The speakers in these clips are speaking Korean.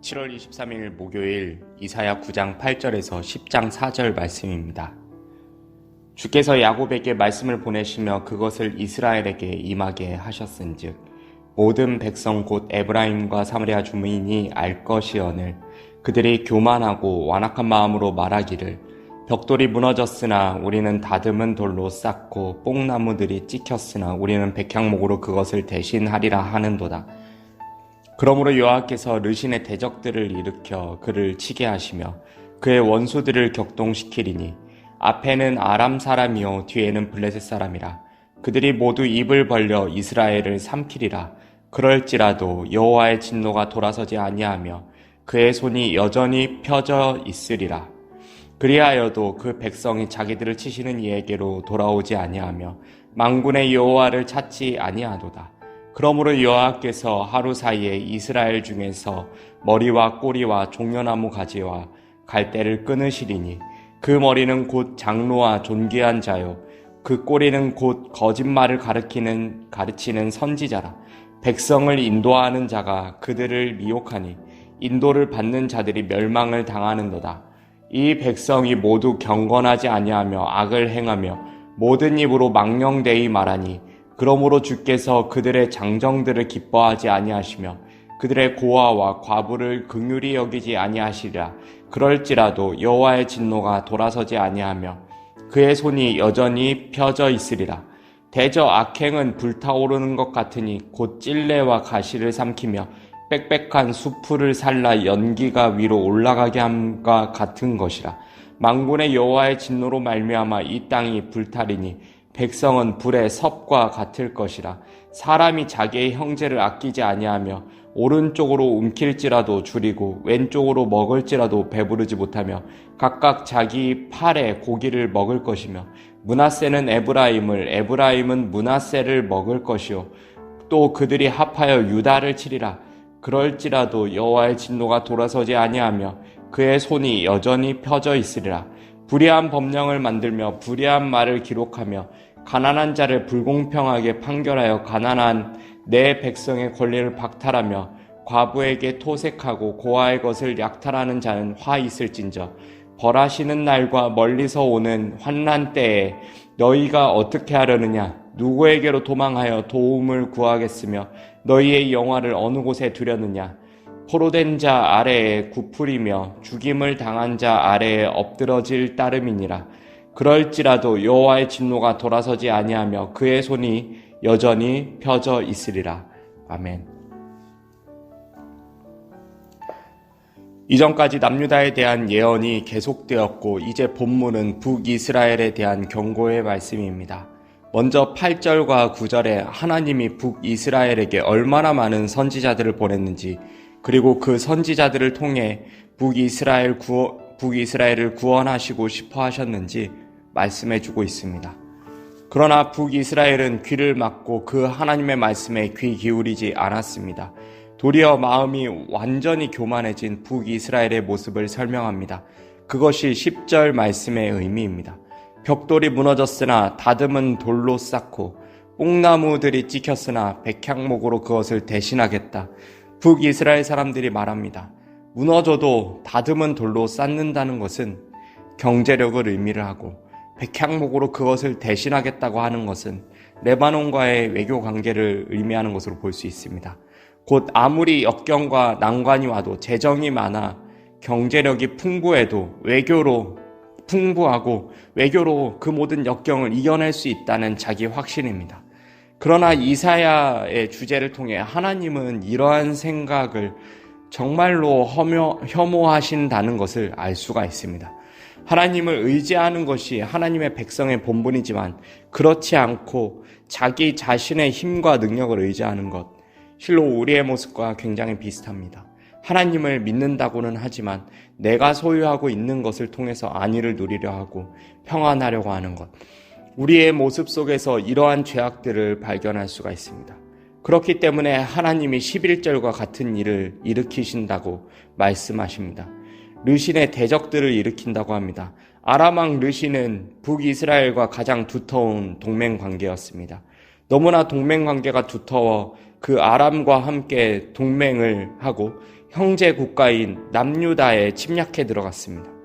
7월 23일 목요일 이사야 9장 8절에서 10장 4절 말씀입니다. 주께서 야곱에게 말씀을 보내시며 그것을 이스라엘에게 임하게 하셨은즉 모든 백성 곧 에브라임과 사마리아 주민이 알 것이언을 그들이 교만하고 완악한 마음으로 말하기를 벽돌이 무너졌으나 우리는 다듬은 돌로 쌓고 뽕나무들이 찍혔으나 우리는 백향목으로 그것을 대신하리라 하는도다. 그러므로 여호와께서 르신의 대적들을 일으켜 그를 치게 하시며 그의 원수들을 격동시키리니 앞에는 아람 사람이요 뒤에는 블레셋 사람이라. 그들이 모두 입을 벌려 이스라엘을 삼키리라. 그럴지라도 여호와의 진노가 돌아서지 아니하며 그의 손이 여전히 펴져 있으리라. 그리하여도 그 백성이 자기들을 치시는 이에게로 돌아오지 아니하며 망군의 여호와를 찾지 아니하도다 그러므로 여호와께서 하루 사이에 이스라엘 중에서 머리와 꼬리와 종려나무 가지와 갈대를 끊으시리니 그 머리는 곧 장로와 존귀한 자요. 그 꼬리는 곧 거짓말을 가르치는 가르치는 선지자라. 백성을 인도하는 자가 그들을 미혹하니 인도를 받는 자들이 멸망을 당하는도다. 이 백성이 모두 경건하지 아니하며 악을 행하며 모든 입으로 망령되이 말하니 그러므로 주께서 그들의 장정들을 기뻐하지 아니하시며 그들의 고아와 과부를 긍휼히 여기지 아니하시리라. 그럴지라도 여호와의 진노가 돌아서지 아니하며 그의 손이 여전히 펴져 있으리라. 대저 악행은 불타오르는 것 같으니 곧 찔레와 가시를 삼키며 빽빽한 수풀을 살라 연기가 위로 올라가게 함과 같은 것이라. 망군의 여호와의 진노로 말미암아 이 땅이 불타리니 백성은 불의 섭과 같을 것이라. 사람이 자기의 형제를 아끼지 아니하며 오른쪽으로 움킬지라도 줄이고 왼쪽으로 먹을지라도 배부르지 못하며 각각 자기 팔에 고기를 먹을 것이며 문하세는 에브라임을 에브라임은 문하세를 먹을 것이요. 또 그들이 합하여 유다를 치리라. 그럴지라도 여호와의 진노가 돌아서지 아니하며 그의 손이 여전히 펴져 있으리라 불의한 법령을 만들며 불의한 말을 기록하며 가난한 자를 불공평하게 판결하여 가난한 내 백성의 권리를 박탈하며 과부에게 토색하고 고아의 것을 약탈하는 자는 화 있을진저 벌하시는 날과 멀리서 오는 환난 때에 너희가 어떻게 하려느냐? 누구에게로 도망하여 도움을 구하겠으며 너희의 영화를 어느 곳에 두려느냐 포로된 자 아래에 구풀이며 죽임을 당한 자 아래에 엎드러질 따름이니라. 그럴지라도 여호와의 진노가 돌아서지 아니하며 그의 손이 여전히 펴져 있으리라. 아멘. 이전까지 남유다에 대한 예언이 계속되었고 이제 본문은 북이스라엘에 대한 경고의 말씀입니다. 먼저 8절과 9절에 하나님이 북이스라엘에게 얼마나 많은 선지자들을 보냈는지 그리고 그 선지자들을 통해 북이스라엘 구원, 북이스라엘을 구원하시고 싶어 하셨는지 말씀해 주고 있습니다. 그러나 북이스라엘은 귀를 막고 그 하나님의 말씀에 귀 기울이지 않았습니다. 도리어 마음이 완전히 교만해진 북이스라엘의 모습을 설명합니다. 그것이 10절 말씀의 의미입니다. 벽돌이 무너졌으나 다듬은 돌로 쌓고 뽕나무들이 찍혔으나 백향목으로 그것을 대신하겠다. 북이스라엘 사람들이 말합니다. 무너져도 다듬은 돌로 쌓는다는 것은 경제력을 의미를 하고 백향목으로 그것을 대신하겠다고 하는 것은 레바논과의 외교 관계를 의미하는 것으로 볼 수 있습니다. 곧 아무리 역경과 난관이 와도 재정이 많아 경제력이 풍부해도 외교로 풍부하고 외교로 그 모든 역경을 이겨낼 수 있다는 자기 확신입니다. 그러나 이사야의 주제를 통해 하나님은 이러한 생각을 정말로 혐오, 혐오하신다는 것을 알 수가 있습니다. 하나님을 의지하는 것이 하나님의 백성의 본분이지만 그렇지 않고 자기 자신의 힘과 능력을 의지하는 것, 실로 우리의 모습과 굉장히 비슷합니다. 하나님을 믿는다고는 하지만 내가 소유하고 있는 것을 통해서 안위를 누리려 하고 평안하려고 하는 것. 우리의 모습 속에서 이러한 죄악들을 발견할 수가 있습니다. 그렇기 때문에 하나님이 11절과 같은 일을 일으키신다고 말씀하십니다. 르신의 대적들을 일으킨다고 합니다. 아람왕 르신은 북이스라엘과 가장 두터운 동맹 관계였습니다. 너무나 동맹 관계가 두터워 그 아람과 함께 동맹을 하고 형제 국가인 남유다에 침략해 들어갔습니다.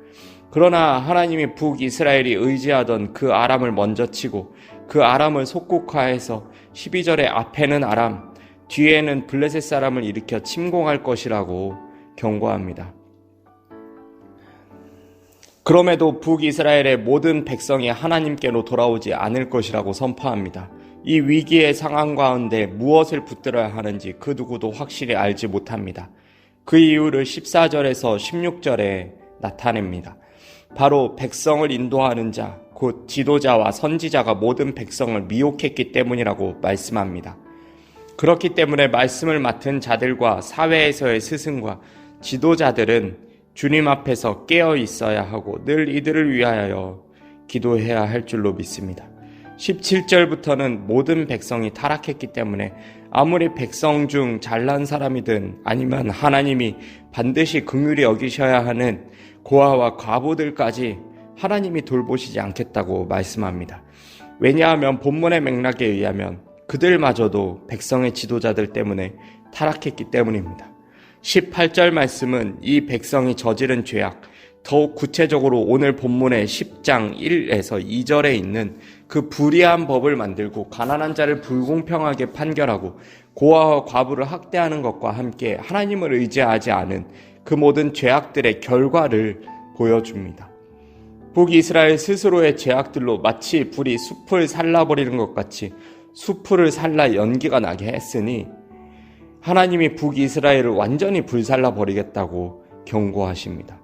그러나 하나님이 북이스라엘이 의지하던 그 아람을 먼저 치고 그 아람을 속국화해서 12절에 앞에는 아람, 뒤에는 블레셋 사람을 일으켜 침공할 것이라고 경고합니다. 그럼에도 북이스라엘의 모든 백성이 하나님께로 돌아오지 않을 것이라고 선포합니다. 이 위기의 상황 가운데 무엇을 붙들어야 하는지 그 누구도 확실히 알지 못합니다. 그 이유를 14절에서 16절에 나타냅니다. 바로 백성을 인도하는 자, 곧 지도자와 선지자가 모든 백성을 미혹했기 때문이라고 말씀합니다. 그렇기 때문에 말씀을 맡은 자들과 사회에서의 스승과 지도자들은 주님 앞에서 깨어 있어야 하고 늘 이들을 위하여 기도해야 할 줄로 믿습니다. 17절부터는 모든 백성이 타락했기 때문에 아무리 백성 중 잘난 사람이든 아니면 하나님이 반드시 긍휼히 여기셔야 하는 고아와 과부들까지 하나님이 돌보시지 않겠다고 말씀합니다. 왜냐하면 본문의 맥락에 의하면 그들마저도 백성의 지도자들 때문에 타락했기 때문입니다. 18절 말씀은 이 백성이 저지른 죄악, 더욱 구체적으로 오늘 본문의 10장 1에서 2절에 있는 그 불의한 법을 만들고 가난한 자를 불공평하게 판결하고 고아와 과부를 학대하는 것과 함께 하나님을 의지하지 않은 그 모든 죄악들의 결과를 보여줍니다. 북이스라엘 스스로의 죄악들로 마치 불이 숲을 살라버리는 것 같이 숲을 살라 연기가 나게 했으니 하나님이 북이스라엘을 완전히 불살라 버리겠다고 경고하십니다.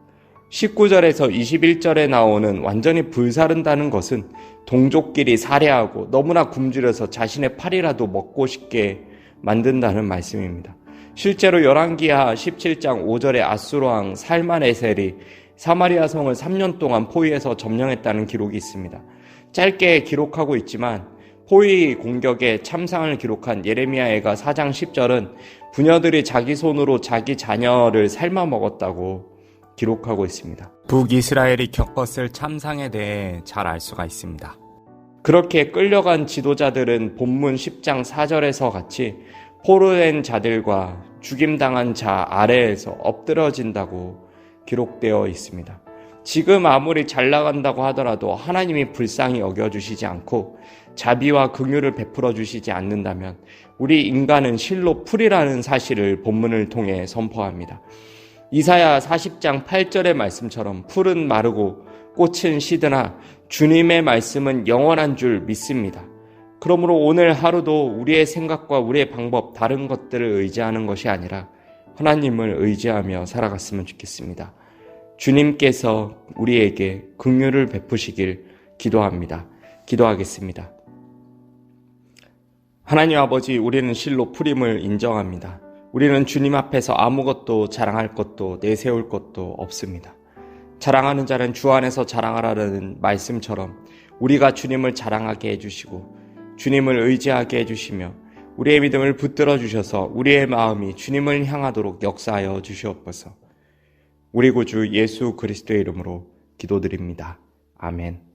19절에서 21절에 나오는 완전히 불사른다는 것은 동족끼리 살해하고 너무나 굶주려서 자신의 팔이라도 먹고 싶게 만든다는 말씀입니다. 실제로 열왕기하 17장 5절에 아수르왕 살만에셀이 사마리아 성을 3년 동안 포위해서 점령했다는 기록이 있습니다. 짧게 기록하고 있지만 포위 공격에 참상을 기록한 예레미야애가 4장 10절은 부녀들이 자기 손으로 자기 자녀를 삶아 먹었다고 기록하고 있습니다. 북이스라엘이 겪었을 참상에 대해 잘 알 수가 있습니다. 그렇게 끌려간 지도자들은 본문 10장 4절에서 같이 포로된 자들과 죽임당한 자 아래에서 엎드러진다고 기록되어 있습니다. 지금 아무리 잘 나간다고 하더라도 하나님이 불쌍히 여겨주시지 않고 자비와 긍휼을 베풀어 주시지 않는다면 우리 인간은 실로 풀이라는 사실을 본문을 통해 선포합니다. 이사야 40장 8절의 말씀처럼 풀은 마르고 꽃은 시드나 주님의 말씀은 영원한 줄 믿습니다. 그러므로 오늘 하루도 우리의 생각과 우리의 방법, 다른 것들을 의지하는 것이 아니라 하나님을 의지하며 살아갔으면 좋겠습니다. 주님께서 우리에게 긍휼을 베푸시길 기도합니다. 기도하겠습니다. 하나님 아버지, 우리는 실로 풀임을 인정합니다. 우리는 주님 앞에서 아무것도 자랑할 것도 내세울 것도 없습니다. 자랑하는 자는 주 안에서 자랑하라는 말씀처럼 우리가 주님을 자랑하게 해주시고 주님을 의지하게 해주시며 우리의 믿음을 붙들어 주셔서 우리의 마음이 주님을 향하도록 역사하여 주시옵소서. 우리 구주 예수 그리스도의 이름으로 기도드립니다. 아멘.